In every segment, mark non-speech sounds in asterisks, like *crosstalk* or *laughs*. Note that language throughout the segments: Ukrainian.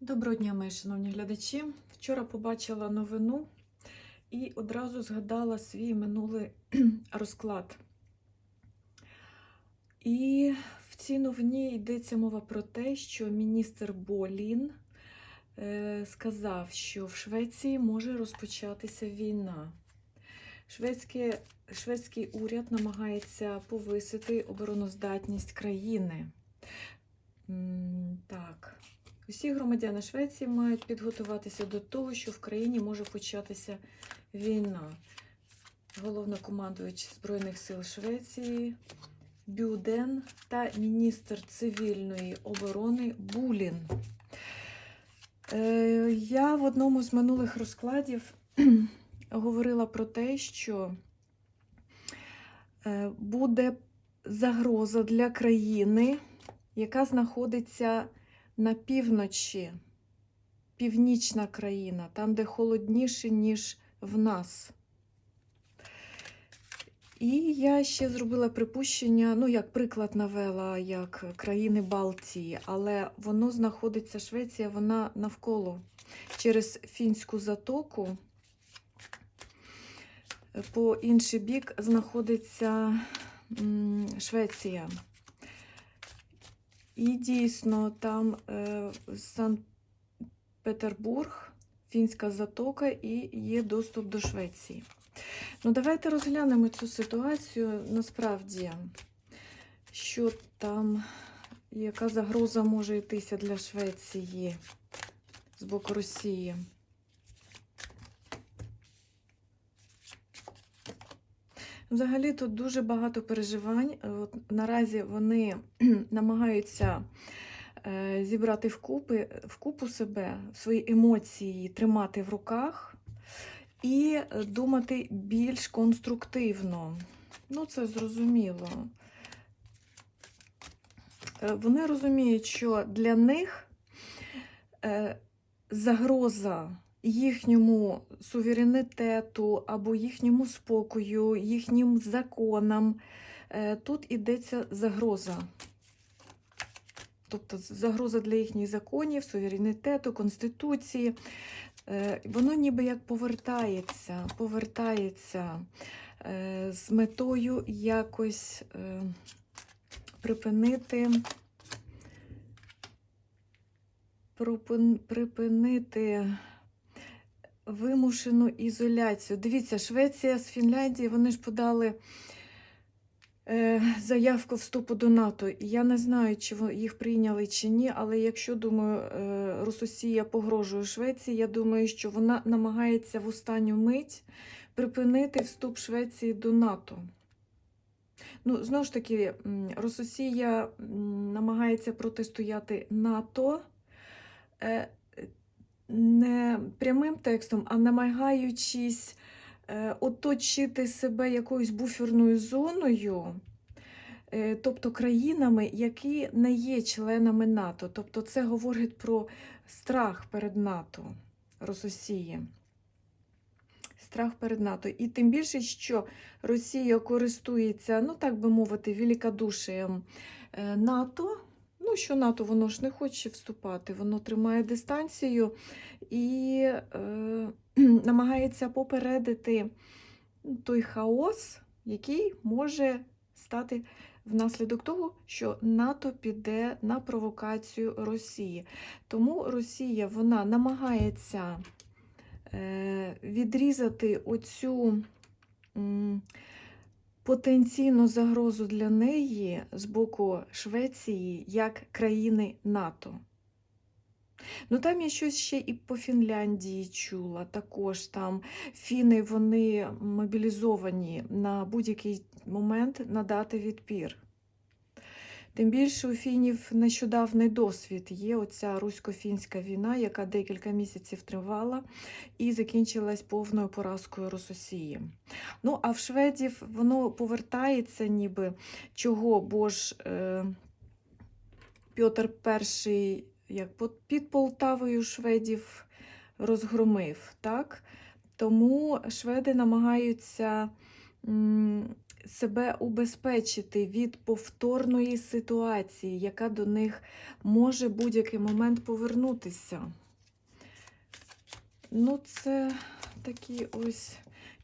Доброго дня, мої шановні глядачі. Вчора побачила новину і одразу згадала свій минулий *clears throat* розклад. І в цій новині йдеться мова про те, що міністр Болін е, сказав, що в Швеції може розпочатися війна. Шведське, шведський уряд намагається повисити обороноздатність країни. Так. Усі громадяни Швеції мають підготуватися до того, що в країні може початися війна. Головнокомандувач Збройних сил Швеції Бюден та міністр цивільної оборони Булін. Е, Я в одному з минулих розкладів *clears throat* говорила про те, що е, буде загроза для країни, яка знаходиться на півночі, північна країна, там, де холодніше, ніж в нас. І я ще зробила припущення, ну, як приклад навела, як країни Балтії, але воно знаходиться, Швеція, вона навколо через Фінську затоку. По інший бік знаходиться Швеція. І дійсно там е, Санкт-Петербург, Фінська затока і є доступ до Швеції. Ну, давайте розглянемо цю ситуацію насправді, що там, яка загроза може йтися для Швеції з боку Росії. Взагалі тут дуже багато переживань. От, наразі вони *clears throat* намагаються е, зібрати вкупи, вкупу себе, свої емоції тримати в руках і е, думати більш конструктивно. Ну, це зрозуміло. Е, Вони розуміють, що для них е, загроза їхньому суверенітету або їхньому спокою, їхнім законам. Е, Тут ідеться загроза. Тобто загроза для їхніх законів, суверенітету, конституції. Е, Воно ніби як повертається, повертається е, з метою якось припинити. Припинити вимушену ізоляцію. Дивіться, Швеція з Фінляндії, вони ж подали е, заявку вступу до НАТО. Я не знаю, чи їх прийняли чи ні, але якщо, думаю, е, Рососія погрожує Швеції, я думаю, що вона намагається в останню мить припинити вступ Швеції до НАТО. Ну, знову ж таки, м, намагається протистояти НАТО. Не прямим текстом, а намагаючись е, оточити себе якоюсь буферною зоною, е, тобто країнами, які не є членами НАТО. Тобто це говорить про страх перед НАТО Рососії. Страх перед НАТО. І тим більше, що Росія користується, ну так би мовити, великодушієм е, НАТО. Ну, що НАТО, воно ж не хоче вступати, воно тримає дистанцію і е, *clears throat* намагається попередити той хаос, який може стати внаслідок того, що НАТО піде на провокацію Росії. Тому Росія вона намагається е, відрізати оцю. м, потенційну загрозу для неї з боку Швеції як країни НАТО. Ну там я щось ще і по Фінляндії чула. Також там фіни вони мобілізовані на будь-який момент надати відпір. Тим більше у фінів нещодавний досвід є оця русько-фінська війна, яка декілька місяців тривала і закінчилась повною поразкою Рососії. Ну, а в шведів воно повертається, ніби чого, бо ж е, Пьотр І, як під Полтавою шведів розгромив, так? Тому шведи намагаються себе убезпечити від повторної ситуації, яка до них може будь-який момент повернутися. Ну, це такий ось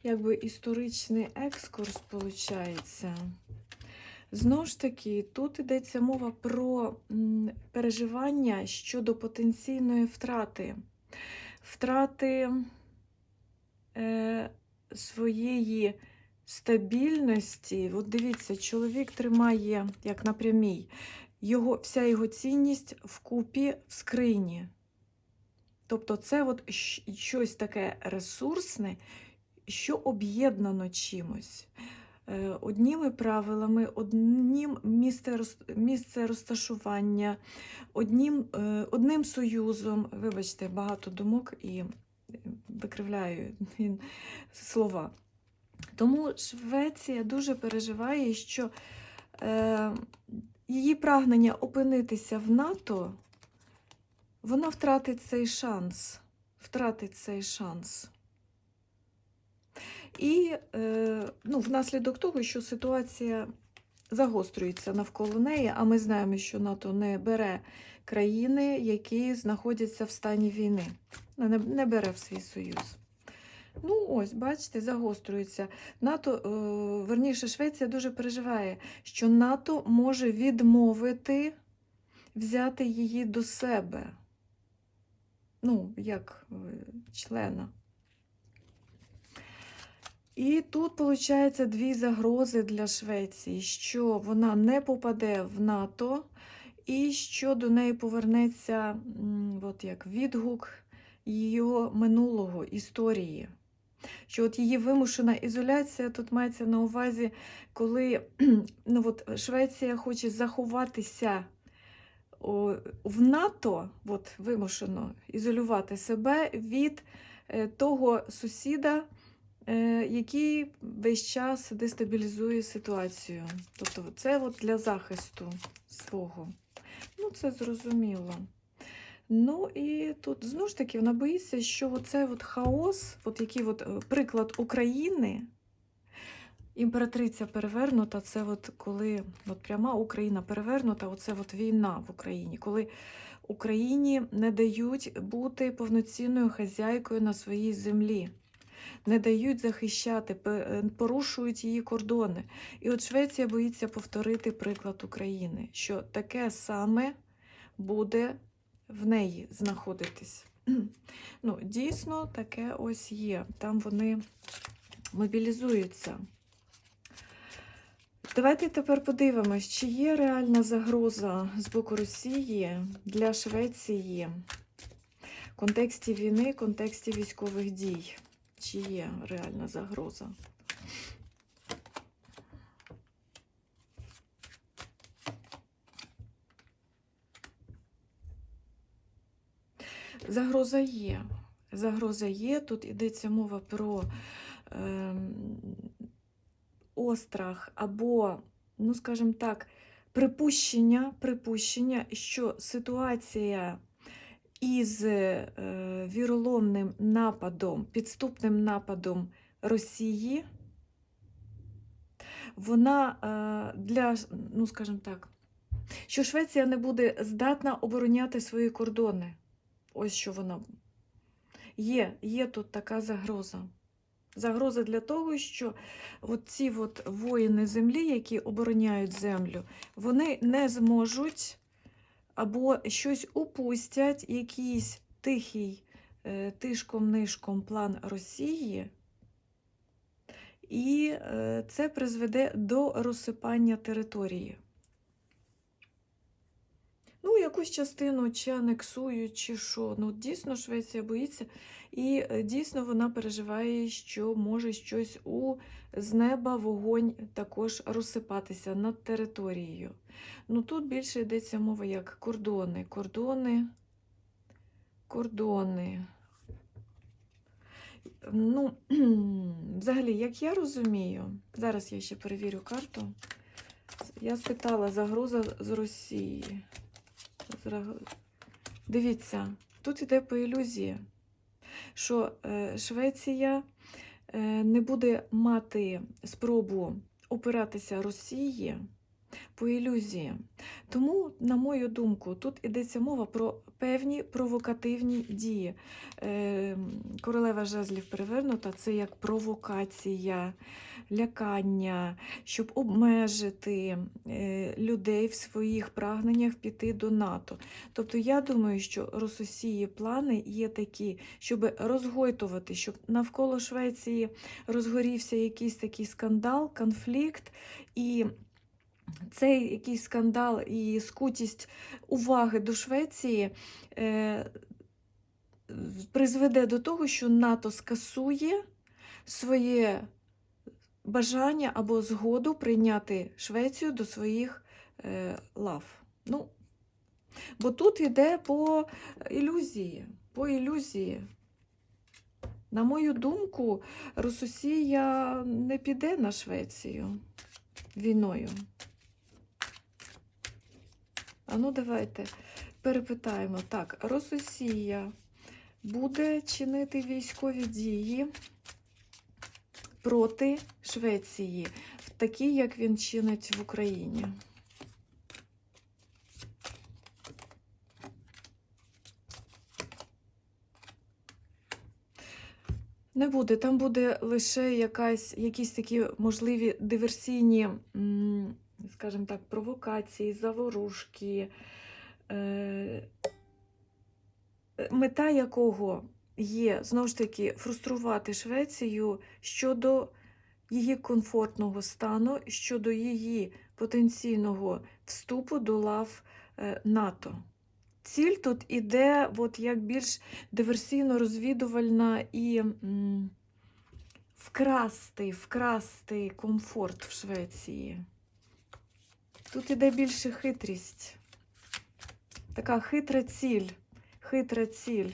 якби історичний екскурс, виходить. Знову ж таки, тут йдеться мова про переживання щодо потенційної втрати, втрати е, своєї стабільності. От дивіться, чоловік тримає, як на прямій, його, вся його цінність вкупі в скрині. Тобто, це от щось таке ресурсне, що об'єднано чимось. Е, Одніми правилами, одним місце, місце розташування, одним, е, одним союзом. Вибачте, багато думок і е, викривляю *laughs* слова. Тому Швеція дуже переживає, що е, її прагнення опинитися в НАТО, вона втратить цей шанс. Втратить цей шанс. І е, ну, внаслідок того, що ситуація загострюється навколо неї, а ми знаємо, що НАТО не бере країни, які знаходяться в стані війни, не, не бере в свій союз. Ну, ось, бачите, загострюється. НАТО, е, верніше, Швеція дуже переживає, що НАТО може відмовити взяти її до себе. Ну, як е, члена. І тут, виходить, дві загрози для Швеції, що вона не попаде в НАТО, і що до неї повернеться от як відгук її минулого історії. Що от її вимушена ізоляція тут мається на увазі, коли *clears throat* ну от Швеція хоче заховатися в НАТО, от вимушено ізолювати себе від е, того сусіда, е, який весь час дестабілізує ситуацію. Тобто це от для захисту свого. Ну, це зрозуміло. Ну і тут знову ж таки вона боїться, що оцей от хаос, от який от е, приклад України, імператриця перевернута, це от коли от пряма Україна перевернута, оце от війна в Україні, коли Україні не дають бути повноцінною хазяйкою на своїй землі. Не дають захищати, е, порушують її кордони. І от Швеція боїться повторити приклад України, що таке саме буде в неї знаходитись. *clears throat* Ну, дійсно, таке ось є. Там вони мобілізуються. Давайте тепер подивимось, чи є реальна загроза з боку Росії для Швеції в контексті війни, в контексті військових дій. Чи є реальна загроза? Загроза є. Загроза є. Тут йдеться мова про ем, острах або, ну скажімо так, припущення, припущення, що ситуація із е, віроломним нападом, підступним нападом Росії, вона е, для, ну скажімо так, що Швеція не буде здатна обороняти свої кордони. Ось що вона. Є, є тут така загроза. Загроза для того, що от ці от воїни землі, які обороняють землю, вони не зможуть або щось упустять, якийсь тихий е, тишком-нишком план Росії, і е, це призведе до розсипання території. Ну, якусь частину чи анексують, чи що. Ну, дійсно, Швеція боїться, і е, дійсно вона переживає, що може щось у з неба вогонь також розсипатися над територією. Ну, тут більше йдеться мова як кордони. Кордони, кордони. Ну, *clears throat* взагалі, як я розумію, зараз я ще перевірю карту. Я спитала загроза з Росії. Дивіться, тут йде по ілюзії, що е, Швеція е, не буде мати спробу опиратися Росії по ілюзіям. Тому, на мою думку, тут йдеться мова про певні провокативні дії. Е, Королева жезлів перевернута це як провокація, лякання, щоб обмежити е, людей в своїх прагненнях піти до НАТО. Тобто я думаю, що Рососії плани є такі, щоб розгойтувати, щоб навколо Швеції розгорівся якийсь такий скандал, конфлікт, і цей якийсь скандал і скутість уваги до Швеції е, призведе до того, що НАТО скасує своє бажання або згоду прийняти Швецію до своїх е, лав. Ну, бо тут йде по ілюзії. По ілюзії. На мою думку, Рососія не піде на Швецію війною. А ну давайте перепитаємо. Так, Рососія буде чинити військові дії проти Швеції, такі, як він чинить в Україні. Не буде, там буде лише якась, якісь такі можливі диверсійні, м, скажімо так, провокації, заворушки, е, мета якого є, знову ж таки, фруструвати Швецію щодо її комфортного стану, щодо її потенційного вступу до лав е, НАТО. Ціль тут іде от як більш диверсійно-розвідувальна і м, вкрасти, вкрасти комфорт в Швеції. Тут іде більше хитрість. Така хитра ціль. Хитра ціль.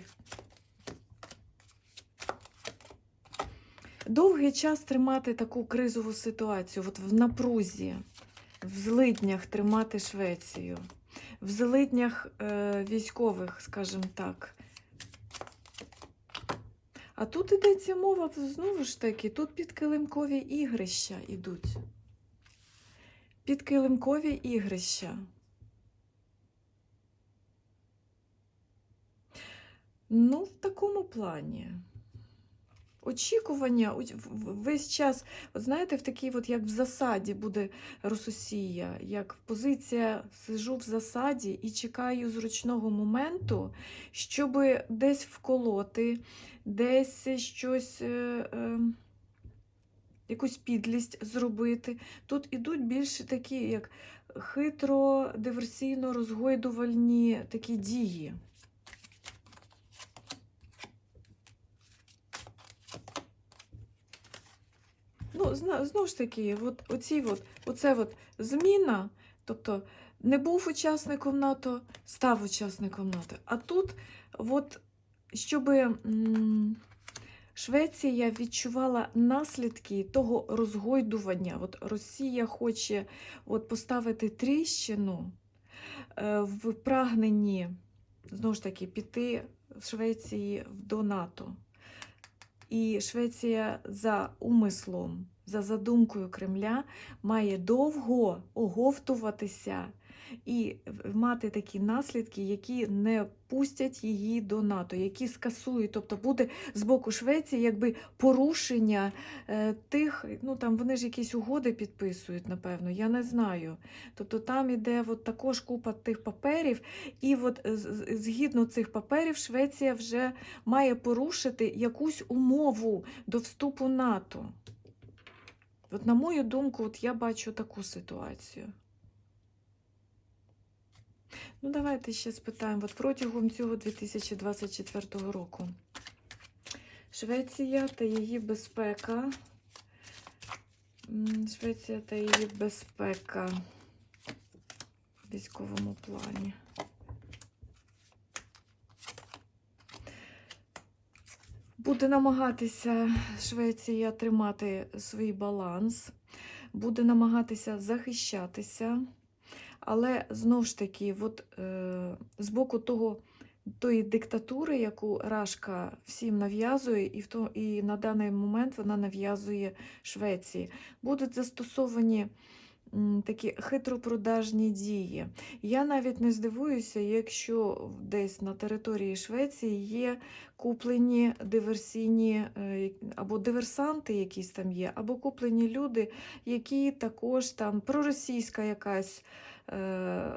Довгий час тримати таку кризову ситуацію, от в напрузі, в злиднях тримати Швецію в злиднях е, військових, скажімо так. А тут йдеться мова, знову ж таки, тут підкилимкові ігрища йдуть. Підкилимкові ігрища. Ну, в такому плані. Очікування весь час, от знаєте, в такій, от як в засаді буде Рососія, як позиція сижу в засаді і чекаю зручного моменту, щоб десь вколоти, десь щось, е, е, якусь підлість зробити. Тут ідуть більше такі, як хитро, диверсійно розгойдувальні такі дії. Ну, знову ж таки, от, оці от, оце от зміна, тобто не був учасником НАТО, став учасником НАТО. А тут, от, щоб Швеція відчувала наслідки того розгойдування, от Росія хоче от, поставити тріщину е, в прагненні, знову ж таки, піти в Швеції до НАТО. І Швеція за умислом, за задумкою Кремля має довго оговтуватися і мати такі наслідки, які не пустять її до НАТО, які скасують. Тобто буде з боку Швеції якби порушення е, тих, ну там вони ж якісь угоди підписують, напевно, я не знаю. Тобто там іде от також купа тих паперів, і от з- згідно цих паперів Швеція вже має порушити якусь умову до вступу НАТО. От, на мою думку, от я бачу таку ситуацію. Ну, давайте ще спитаємо. От протягом цього 2024 року Швеція та її безпека. Швеція та її безпека в військовому плані. Буде намагатися Швеція тримати свій баланс, буде намагатися захищатися, але знову ж таки, от, е, з боку того тої диктатури, яку Рашка всім нав'язує, і, в то, і на даний момент вона нав'язує Швеції. Будуть застосовані такі хитропродажні дії. Я навіть не здивуюся, якщо десь на території Швеції є куплені диверсійні е, або диверсанти, якісь там є, або куплені люди, які також там проросійська якась е,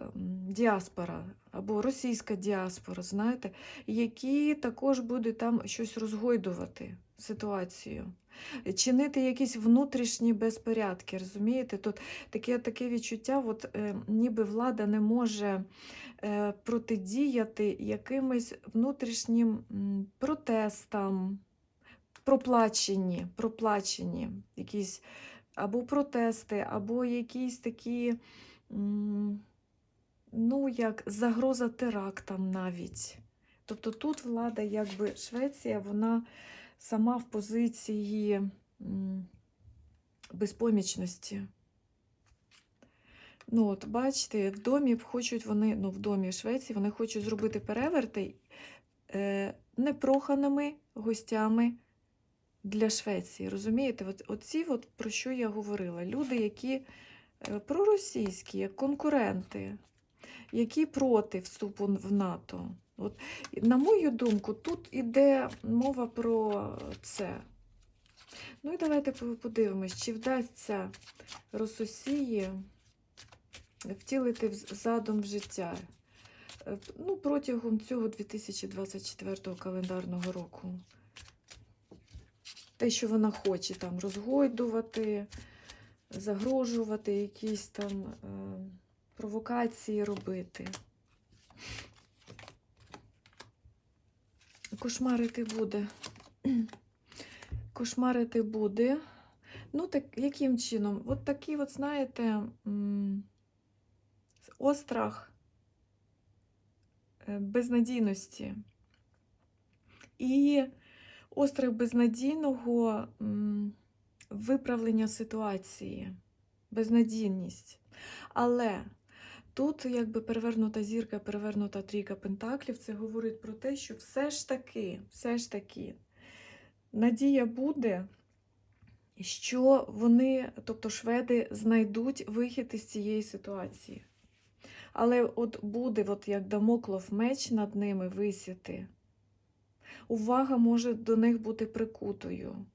діаспора, або російська діаспора, знаєте, які також будуть там щось розгойдувати ситуацію. Чинити якісь внутрішні безпорядки, розумієте? Тут таке, таке відчуття, от, е, ніби влада не може е, протидіяти якимось внутрішнім протестам, проплачені, проплачені якісь або протести, або якісь такі, ну, як загроза терактам навіть. Тобто тут влада, якби Швеція, вона сама в позиції безпомічності. Ну, от, бачите, в домі хочуть вони, ну, в домі Швеції вони хочуть зробити переверти е, непроханими гостями для Швеції. Розумієте, от, оці, от, про що я говорила? Люди, які е, проросійські, як конкуренти, які проти вступу в НАТО. От, на мою думку, тут іде мова про це. Ну і давайте подивимось, чи вдасться Рососії втілити задум в життя е, ну, протягом цього 2024 календарного року. Те, що вона хоче там розгойдувати, загрожувати, якісь там е, провокації робити. Кошмарити буде. Кошмарити буде. Ну, так яким чином? От такий, от, знаєте, острах е, безнадійності. І острах безнадійного виправлення ситуації, безнадійність. Але тут, якби перевернута зірка, перевернута трійка пентаклів, це говорить про те, що все ж таки, все ж таки, надія буде, що вони, тобто шведи, знайдуть вихід із цієї ситуації. Але от буде, от як дамоклов меч над ними висіти, увага може до них бути прикутою.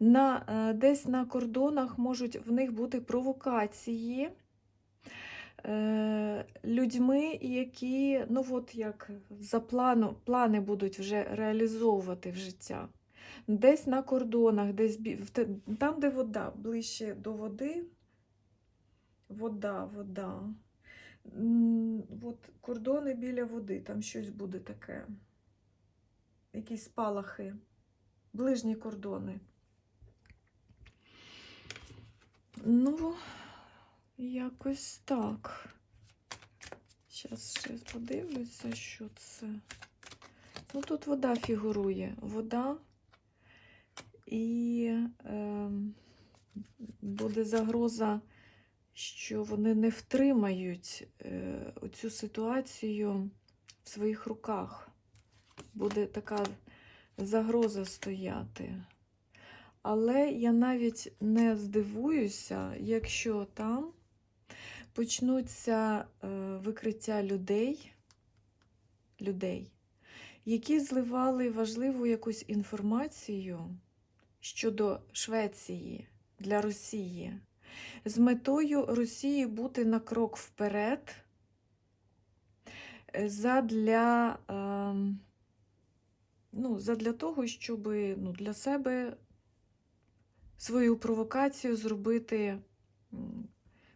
На, е, десь на кордонах можуть в них бути провокації людьми, які, ну от як за плану, плани будуть вже реалізовувати в життя. Десь на кордонах, десь там, де вода, ближче до води, вода, вода. От кордони біля води, там щось буде таке. Якісь спалахи, ближні кордони. Ну, якось так. Зараз ще подивлюся, що це. Ну, тут вода фігурує. Вода і е, буде загроза, що вони не втримають е, цю ситуацію в своїх руках. Буде така загроза стояти. Але я навіть не здивуюся, якщо там почнуться е, викриття людей, людей, які зливали важливу якусь інформацію щодо Швеції для Росії, з метою Росії бути на крок вперед е, задля, е, ну, задля того, щоб ну, для себе свою провокацію зробити,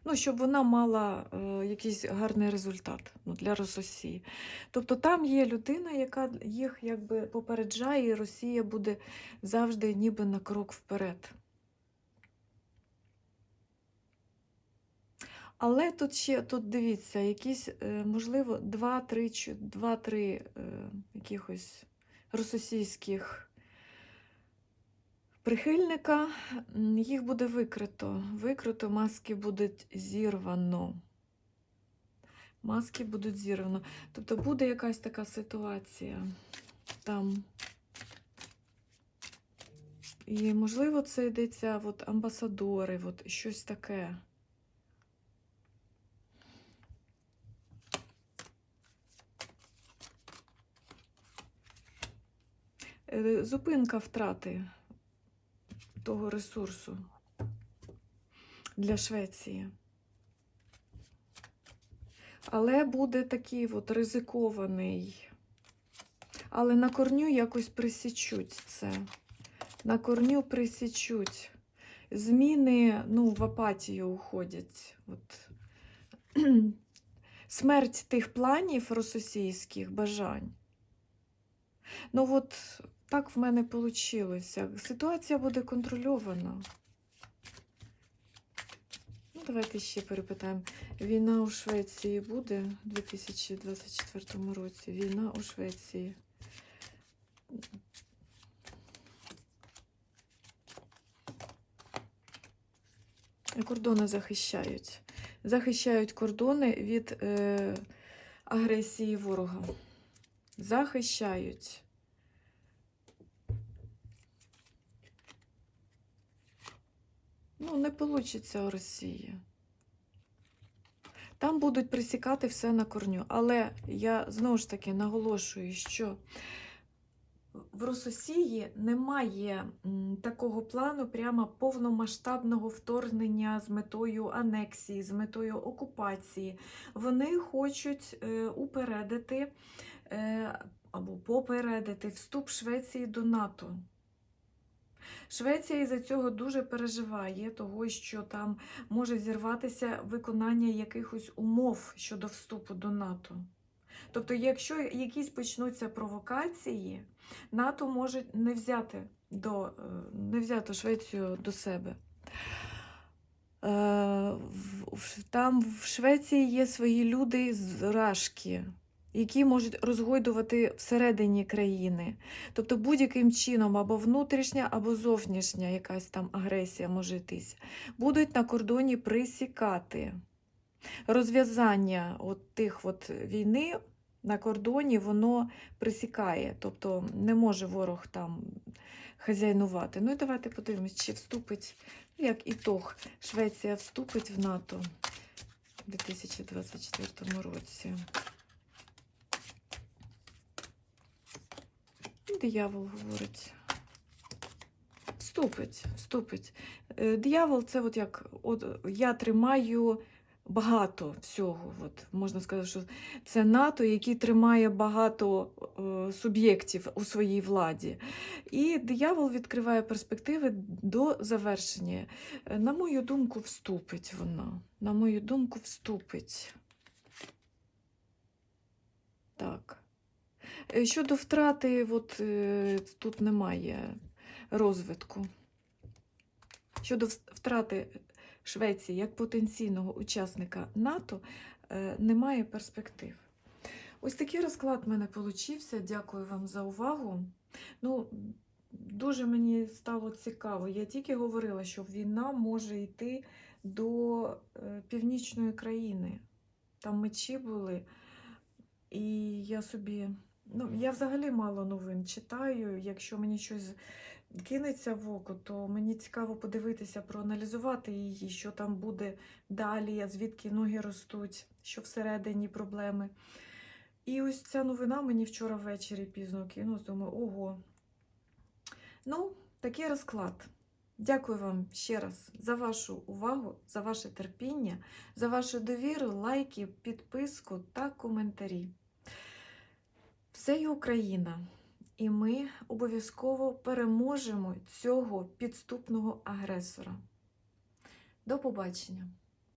ну, щоб вона мала е, якийсь гарний результат ну, для Росії. Тобто там є людина, яка їх якби попереджає, і Росія буде завжди ніби на крок вперед. Але тут ще, тут дивіться, якісь, е, можливо, два-три чи- два-три е, якихось російських прихильника, їх буде викрито. Викрито, маски будуть зірвано. Маски будуть зірвано. Тобто буде якась така ситуація там. І, можливо, це йдеться от, амбасадори, от, щось таке. Е, Зупинка втрати того ресурсу для Швеції. Але буде такий от ризикований. Але на корню якось присічуть це. На корню присічуть. Зміни ну, в апатію уходять. От. *clears throat* Смерть тих планів російських бажань. Ну, от так в мене вийшло. Ситуація буде контрольована. Ну, давайте ще перепитаємо. Війна у Швеції буде у 2024 році. Війна у Швеції. Кордони захищають. Захищають кордони від е, агресії ворога. Захищають. Ну, не вийде Росії. Там будуть присікати все на корню. Але я знову ж таки наголошую, що в Рососії немає такого плану прямо повномасштабного вторгнення з метою анексії, з метою окупації. Вони хочуть е, упередити е, або попередити вступ Швеції до НАТО. Швеція із-за цього дуже переживає, того, що там може зірватися виконання якихось умов щодо вступу до НАТО. Тобто, якщо якісь почнуться провокації, НАТО може не взяти, до, е, не взяти Швецію до себе. Е, Там в Швеції є свої люди з Рашки, які можуть розгойдувати всередині країни. Тобто будь-яким чином або внутрішня, або зовнішня якась там агресія може йтися. Будуть на кордоні присікати. Розв'язання от тих от війни на кордоні воно присікає, тобто не може ворог там хазяйнувати. Ну і давайте подивимось, чи вступить, як ітог, Швеція вступить в НАТО у 2024 році. Диявол говорить. Вступить, вступить. Е, Диявол це от як от я тримаю багато всього. От, можна сказати, що це НАТО, який тримає багато е, суб'єктів у своїй владі. І диявол відкриває перспективи до завершення. Е, На мою думку, вступить вона. На мою думку, вступить. Так. Е, Щодо втрати, от, е, тут немає розвитку. Щодо втрати Швеції як потенційного учасника НАТО, е, немає перспектив. Ось такий розклад в мене получився. Дякую вам за увагу. Ну, дуже мені стало цікаво. Я тільки говорила, що війна може йти до північної країни. Там мечі були, і я собі. Ну, я взагалі мало новин читаю. Якщо мені щось кинеться в око, то мені цікаво подивитися, проаналізувати її, що там буде далі, звідки ноги ростуть, що всередині проблеми. І ось ця новина мені вчора ввечері пізно кинулась. Думаю, ого. Ну, такий розклад. Дякую вам ще раз за вашу увагу, за ваше терпіння, за вашу довіру, лайки, підписку та коментарі. Все є Україна, і ми обов'язково переможемо цього підступного агресора. До побачення!